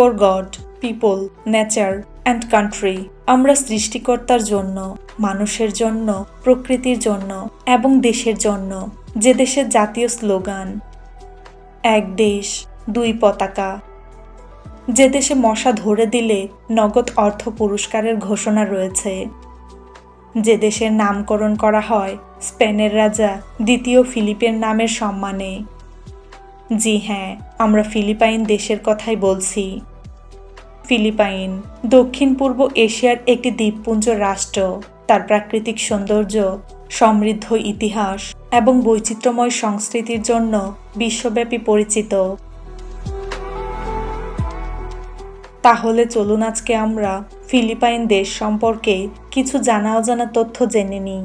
For God people nature and country আমরা সৃষ্টিকর্তার জন্য, মানুষের জন্য, প্রকৃতির জন্য, এবং দেশের জন্য, যে দেশের জাতীয় স্লোগান। এক দেশ, দুই পতাকা। যে দেশে মশা ধরে দিলে নগদ অর্থ পুরস্কারের ঘোষণা রয়েছে। যে দেশের নামকরণ করা হয় স্পেনের রাজা দ্বিতীয় ফিলিপের নামের সম্মানে। জি হ্যাঁ আমরা ফিলিপাইন দেশের কথাই বলছি। ফিলিপাইন, দক্ষিণ পূর্ব এশিয়ার একটি দ্বীপপুঞ্জ রাষ্ট্র। তার প্রাকৃতিক সৌন্দর্য, সমৃদ্ধ ইতিহাস এবং বৈচিত্র্যময় সংস্কৃতির জন্য বিশ্বব্যাপী পরিচিত। তাহলে চলুন আজকে আমরা ফিলিপাইন দেশ সম্পর্কে কিছু জানা অজানা তথ্য জেনে নিই।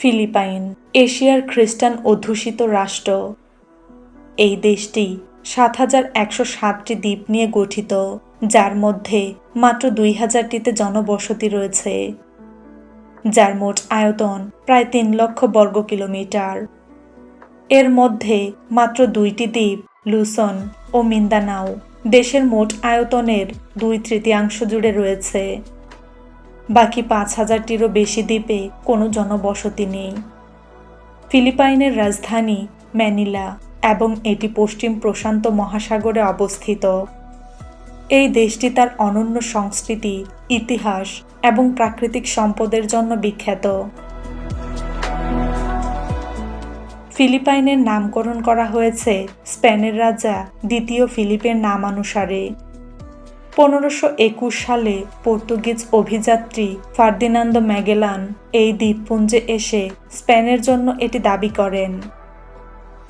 ফিলিপাইন, এশিয়ার খ্রিস্টান অধ্যুষিত রাষ্ট্র। এই দেশটি সাত হাজার একশো সাতটি দ্বীপ নিয়ে গঠিত, যার মধ্যে মাত্র দুই হাজারটিতে জনবসতি রয়েছে। যার মোট আয়তন প্রায় তিন লক্ষ বর্গ কিলোমিটার। এর মধ্যে মাত্র দুইটি দ্বীপ, লুসন ও মিন্দানাও, দেশের মোট আয়তনের দুই তৃতীয়াংশ জুড়ে রয়েছে। বাকি পাঁচ হাজারটিরও বেশি দ্বীপে কোনো জনবসতি নেই। ফিলিপাইনের রাজধানী ম্যানিলা এবং এটি পশ্চিম প্রশান্ত মহাসাগরে অবস্থিত। এই দেশটি তার অনন্য সংস্কৃতি, ইতিহাস এবং প্রাকৃতিক সম্পদের জন্য বিখ্যাত। ফিলিপাইনের নামকরণ করা হয়েছে স্পেনের রাজা দ্বিতীয় ফিলিপের নামানুসারে। পনেরোশো একুশ সালে পর্তুগিজ অভিযাত্রী ফার্দিনান্দো ম্যাগেলান এই দ্বীপপুঞ্জে এসে স্পেনের জন্য এটি দাবি করেন।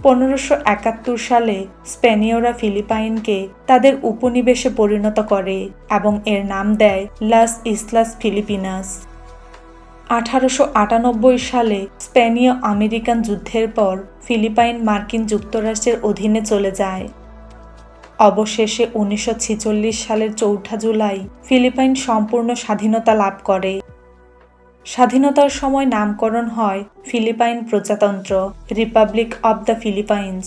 পনেরোশো একাত্তর সালে স্পেনীয়রা ফিলিপাইনকে তাদের উপনিবেশে পরিণত করে এবং এর নাম দেয় লাস ইসলাস ফিলিপিনাস। আঠারোশো আটানব্বই সালে স্পেনীয় আমেরিকান যুদ্ধের পর ফিলিপাইন মার্কিন যুক্তরাষ্ট্রের অধীনে চলে যায়। অবশেষে উনিশশো ছেচল্লিশ সালের চৌঠা জুলাই ফিলিপাইন সম্পূর্ণ স্বাধীনতা লাভ করে। স্বাধীনতার সময় নামকরণ হয় ফিলিপাইন প্রজাতন্ত্র রিপাবলিক অব দ্য ফিলিপাইন্স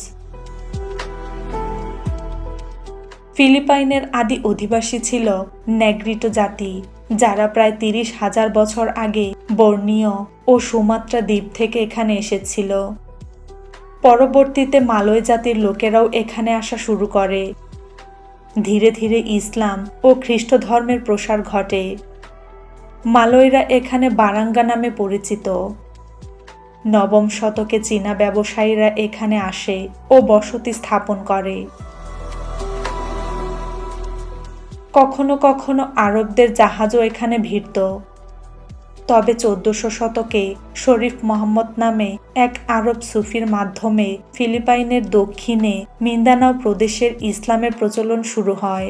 ফিলিপাইনের আদি অধিবাসী ছিল নেগ্রিটো জাতি, যারা প্রায় তিরিশ হাজার বছর আগে বর্ণীয় ও সুমাত্রা দ্বীপ থেকে এখানে এসেছিল। পরবর্তীতে মালয় জাতির লোকেরাও এখানে আসা শুরু করে। ধীরে ধীরে ইসলাম ও খ্রিস্ট ধর্মের প্রসার ঘটে। মালয়রা এখানে বারাঙ্গা নামে পরিচিত। নবম শতকে চীনা ব্যবসায়ীরা এখানে আসে ও বসতি স্থাপন করে। কখনো কখনো আরবদের জাহাজও এখানে ভিড়ত। তবে চোদ্দশো শতকে শরীফ মোহাম্মদ নামে এক আরব সুফির মাধ্যমে ফিলিপাইনের দক্ষিণে মিন্দানাও প্রদেশের ইসলামের প্রচলন শুরু হয়।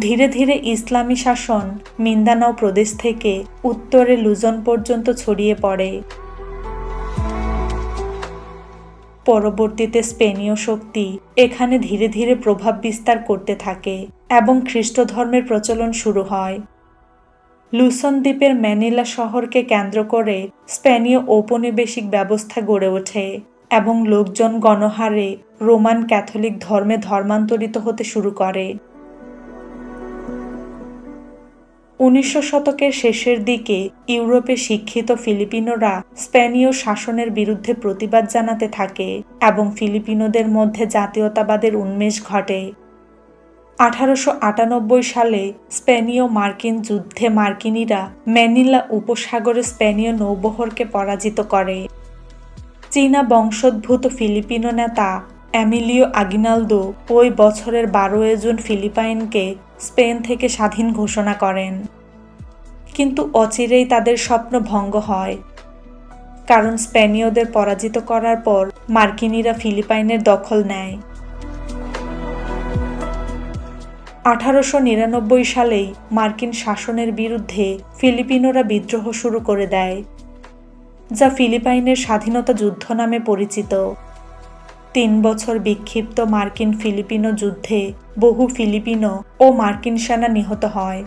ধীরে ধীরে ইসলামী শাসন মিন্দানাও প্রদেশ থেকে উত্তরে লুজন পর্যন্ত ছড়িয়ে পড়ে। পরবর্তীতে স্পেনীয় শক্তি এখানে ধীরে ধীরে প্রভাব বিস্তার করতে থাকে এবং খ্রিস্ট ধর্মের প্রচলন শুরু হয়। লুসন দ্বীপের ম্যানিলা শহরকে কেন্দ্র করে স্পেনীয় ঔপনিবেশিক ব্যবস্থা গড়ে ওঠে এবং লোকজন গণহারে রোমান ক্যাথলিক ধর্মে ধর্মান্তরিত হতে শুরু করে। উনিশশো শতকের শেষের দিকে ইউরোপে শিক্ষিত ফিলিপিনোরা স্পেনীয় শাসনের বিরুদ্ধে প্রতিবাদ জানাতে থাকে এবং ফিলিপিনোদের মধ্যে জাতীয়তাবাদের উন্মেষ ঘটে। আঠারোশো আটানব্বই সালে স্পেনীয় মার্কিন যুদ্ধে মার্কিনীরা ম্যানিলা উপসাগরে স্পেনীয় নৌবহরকে পরাজিত করে। চীনা বংশোদ্ভূত ফিলিপিনো নেতা অ্যামিলিও আগিনালদো ওই বছরের বারোই জুন ফিলিপাইনকে স্পেন থেকে স্বাধীন ঘোষণা করেন। কিন্তু অচিরেই তাদের স্বপ্ন ভঙ্গ হয়। কারণ স্পেনীয়দের পরাজিত করার পর মার্কিনীরা ফিলিপাইনের দখল নেয়। আঠারোশো নিরানব্বই সালেই মার্কিন শাসনের বিরুদ্ধে ফিলিপিনোরা বিদ্রোহ শুরু করে দেয়, যা ফিলিপাইনের স্বাধীনতা যুদ্ধ নামে পরিচিত। তিন বছর বিক্ষিপ্ত মার্কিন ফিলিপিনো যুদ্ধে বহু ফিলিপিনো ও মার্কিন সেনা নিহত হয়।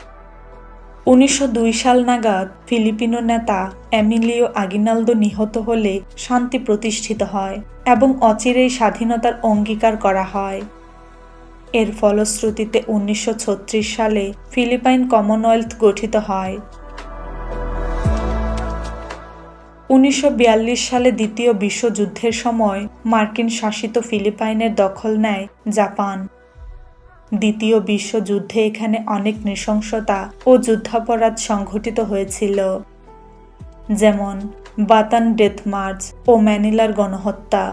উনিশশো দুই সাল নাগাদ ফিলিপিনো নেতা এমিলিও আগিনালদো নিহত হলে শান্তি প্রতিষ্ঠিত হয় এবং অচিরেই স্বাধীনতার অঙ্গীকার করা হয়। এর ফলশ্রুতিতে উনিশশো ছত্রিশ সালে ফিলিপাইন কমনওয়েলথ গঠিত হয়। উনিশশো বিয়াল্লিশ সালে দ্বিতীয় বিশ্বযুদ্ধের সময় মার্কিন শাসিত ফিলিপাইনের দখল নেয় জাপান। দ্বিতীয় বিশ্বযুদ্ধে এখানে অনেক নৃশংসতা ও যুদ্ধাপরাধ সংঘটিত হয়েছিল। যেমন বাতান ডেথ মার্চ ও ম্যানিলার গণহত্যা।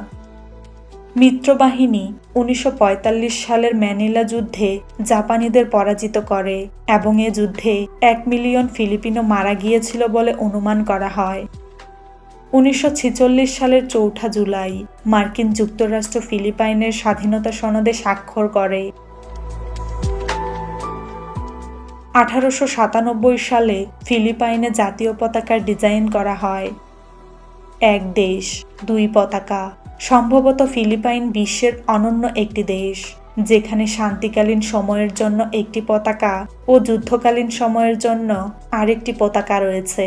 মিত্রবাহিনী উনিশশো পঁয়তাল্লিশ সালের ম্যানিলা যুদ্ধে জাপানিদের পরাজিত করে এবং এ যুদ্ধে এক মিলিয়ন ফিলিপিনো মারা গিয়েছিল বলে অনুমান করা হয়। উনিশশো ছেচল্লিশ সালের চৌঠা জুলাই মার্কিন যুক্তরাষ্ট্র ফিলিপাইনের স্বাধীনতা সনদে স্বাক্ষর করে। আঠারোশো সাতানব্বই সালে ফিলিপাইনে জাতীয় পতাকার ডিজাইন করা হয়। এক দেশ, দুই পতাকা সম্ভবত ফিলিপাইন বিশ্বের অনন্য একটি দেশ, যেখানে শান্তিকালীন সময়ের জন্য একটি পতাকা ও যুদ্ধকালীন সময়ের জন্য আরেকটি পতাকা রয়েছে।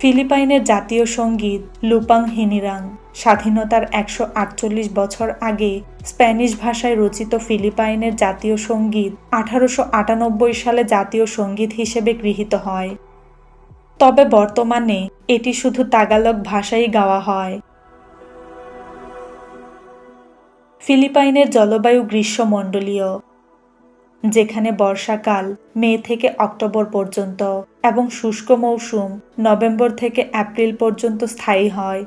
ফিলিপাইনের জাতীয় সংগীত লুপাং হিনিরাং স্বাধীনতার একশো আটচল্লিশ বছর আগে স্প্যানিশ ভাষায় রচিত ফিলিপাইনের জাতীয় সংগীত আঠারোশো আটানব্বই সালে জাতীয় সংগীত হিসেবে গৃহীত হয়। তবে বর্তমানে এটি শুধু তাগালক ভাষাই গাওয়া হয়। ফিলিপাইনের জলবায়ু গ্রীষ্মমণ্ডলীয়, যেখানে বর্ষাকাল মে থেকে অক্টোবর পর্যন্ত এবং শুষ্ক মৌসুম নভেম্বর থেকে এপ্রিল পর্যন্ত স্থায়ী হয়।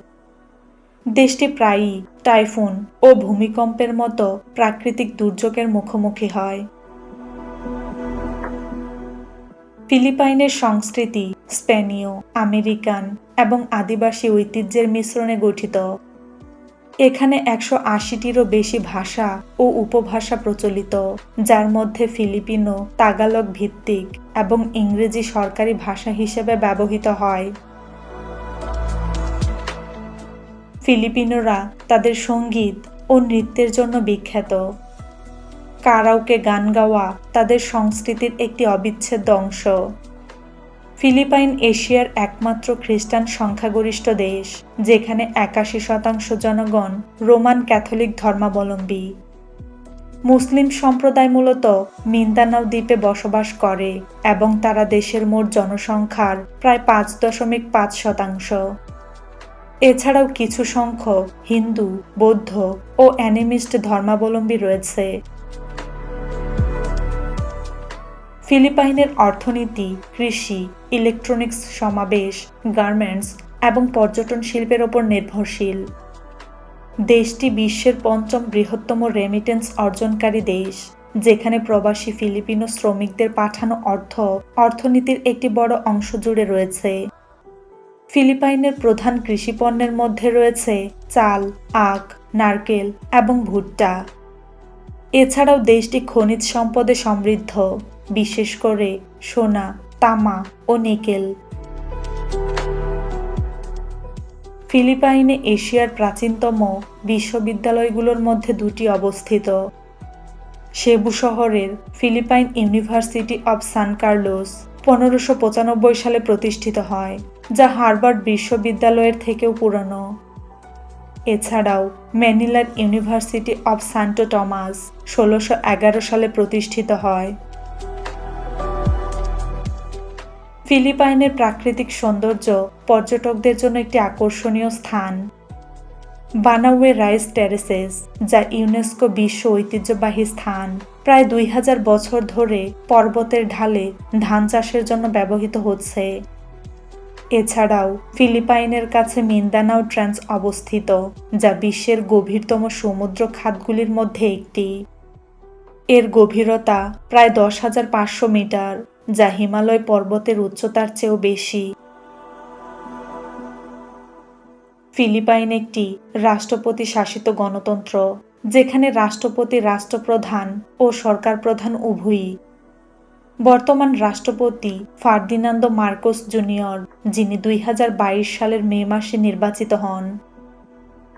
দেশটি প্রায়ই টাইফুন ও ভূমিকম্পের মতো প্রাকৃতিক দুর্যোগের মুখোমুখি হয়। ফিলিপাইনের সংস্কৃতি স্পেনীয়, আমেরিকান এবং আদিবাসী ঐতিহ্যের মিশ্রণে গঠিত। এখানে একশো আশিটিরও বেশি ভাষা ও উপভাষা প্রচলিত, যার মধ্যে ফিলিপিনো তাগালক ভিত্তিক এবং ইংরেজি সরকারি ভাষা হিসেবে ব্যবহৃত হয়। ফিলিপিনোরা তাদের সংগীত ও নৃত্যের জন্য বিখ্যাত। কারাওকে গান গাওয়া তাদের সংস্কৃতির একটি অবিচ্ছেদ্য অংশ। ফিলিপাইন এশিয়ার একমাত্র খ্রিস্টান সংখ্যাগরিষ্ঠ দেশ, যেখানে একাশি শতাংশ জনগণ রোমান ক্যাথলিক ধর্মাবলম্বী। মুসলিম সম্প্রদায় মূলত মিন্দানাও দ্বীপে বসবাস করে এবং তারা দেশের মোট জনসংখ্যার প্রায় পাঁচ দশমিক পাঁচ শতাংশ। এছাড়াও কিছু সংখ্যক হিন্দু, বৌদ্ধ ও অ্যানিমিস্ট ধর্মাবলম্বী রয়েছে। ফিলিপাইনের অর্থনীতি, কৃষি ইলেকট্রনিক্স সমাবেশ গার্মেন্টস এবং পর্যটন শিল্পের ওপর নির্ভরশীল। দেশটি বিশ্বের পঞ্চম বৃহত্তম রেমিটেন্স অর্জনকারী দেশ, যেখানে প্রবাসী ফিলিপিনো শ্রমিকদের পাঠানো অর্থ অর্থনীতির একটি বড় অংশ জুড়ে রয়েছে। ফিলিপাইনের প্রধান কৃষিপণ্যের মধ্যে রয়েছে চাল, আখ, নারকেল এবং ভুট্টা। এছাড়াও দেশটি খনিজ সম্পদে সমৃদ্ধ। বিশেষ করে সোনা, তামা ও নিকেল। ফিলিপাইনে এশিয়ার প্রাচীনতম বিশ্ববিদ্যালয়গুলোর মধ্যে দুটি অবস্থিত। সেবু শহরের Philippine University of San Carlos পনেরোশো পঁচানব্বই সালে প্রতিষ্ঠিত হয়, যা হার্ভার্ড বিশ্ববিদ্যালয়ের থেকেও পুরনো। এছাড়াও ম্যানিলার ইউনিভার্সিটি অব সান্টো টমাস ষোলোশো সালে প্রতিষ্ঠিত হয়। ফিলিপাইনের প্রাকৃতিক সৌন্দর্য পর্যটকদের জন্য একটি আকর্ষণীয় স্থান। বানাওয়ে রাইস টেরেসেস, যা ইউনেস্কো বিশ্ব ঐতিহ্যবাহী স্থান, প্রায় দুই হাজার বছর ধরে পর্বতের ঢালে ধান চাষের জন্য ব্যবহৃত হচ্ছে। এছাড়াও ফিলিপাইনের কাছে মিন্দানাও ট্রান্স অবস্থিত, যা বিশ্বের গভীরতম সমুদ্র খাতগুলির মধ্যে একটি। এর গভীরতা প্রায় দশ হাজার পাঁচশো মিটার। যা হিমালয় পর্বতের উচ্চতার চেয়েও বেশি। ফিলিপাইন একটি রাষ্ট্রপতি শাসিত গণতন্ত্র, যেখানে রাষ্ট্রপতি, রাষ্ট্রপ্রধান ও সরকার প্রধান উভয়ই। বর্তমান রাষ্ট্রপতি ফার্দিনান্দো মার্কোস জুনিয়র, যিনি দুই হাজার বাইশ সালের মে মাসে নির্বাচিত হন।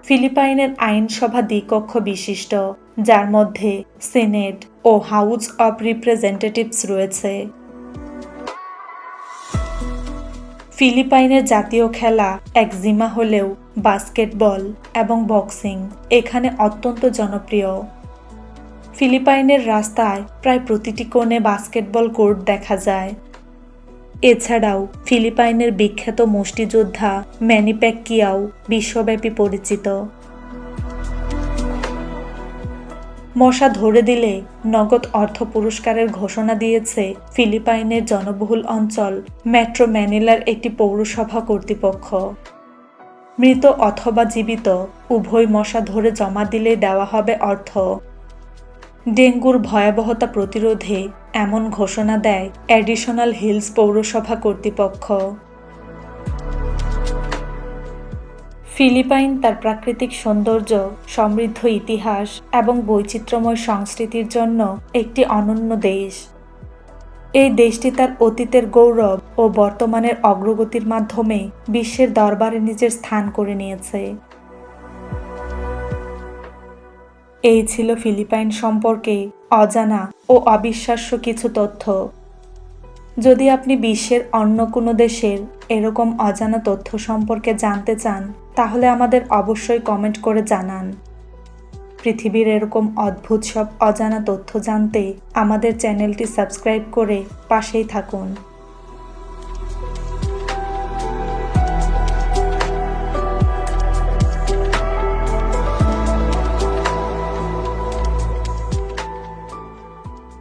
ফিলিপাইনের আইনসভা দ্বিকক্ষ বিশিষ্ট, যার মধ্যে সেনেট ও হাউস অব রিপ্রেজেন্টেটিভস রয়েছে। ফিলিপাইনের জাতীয় খেলা একজিমা হলেও বাস্কেটবল এবং বক্সিং এখানে অত্যন্ত জনপ্রিয়। ফিলিপাইনের রাস্তায় প্রায় প্রতিটি কোণে বাস্কেটবল কোর্ট দেখা যায়। এছাড়াও ফিলিপাইনের বিখ্যাত মুষ্টিযোদ্ধা ম্যানিপ্যাকিয়াও বিশ্বব্যাপী পরিচিত। মশা ধরে দিলে নগদ অর্থ পুরস্কারের ঘোষণা দিয়েছে ফিলিপাইনের জনবহুল অঞ্চল মেট্রো ম্যানিলার একটি পৌরসভা কর্তৃপক্ষ। মৃত অথবা জীবিত, উভয় মশা ধরে জমা দিলে দেওয়া হবে অর্থ। ডেঙ্গুর ভয়াবহতা প্রতিরোধে এমন ঘোষণা দেয় অ্যাডিশনাল হিলস পৌরসভা কর্তৃপক্ষ। ফিলিপাইন তার প্রাকৃতিক সৌন্দর্য, সমৃদ্ধ ইতিহাস এবং বৈচিত্র্যময় সংস্কৃতির জন্য একটি অনন্য দেশ। এই দেশটি তার অতীতের গৌরব ও বর্তমানের অগ্রগতির মাধ্যমে বিশ্বের দরবারে নিজের স্থান করে নিয়েছে। এই ছিল ফিলিপাইন সম্পর্কে অজানা ও অবিশ্বাস্য কিছু তথ্য। যদি আপনি বিশ্বের অন্য কোনো দেশের এরকম অজানা তথ্য সম্পর্কে জানতে চান তাহলে আমাদের অবশ্যই কমেন্ট করে জানান। পৃথিবীর এরকম অদ্ভুত সব অজানা তথ্য জানতে আমাদের চ্যানেলটি সাবস্ক্রাইব করে পাশেই থাকুন।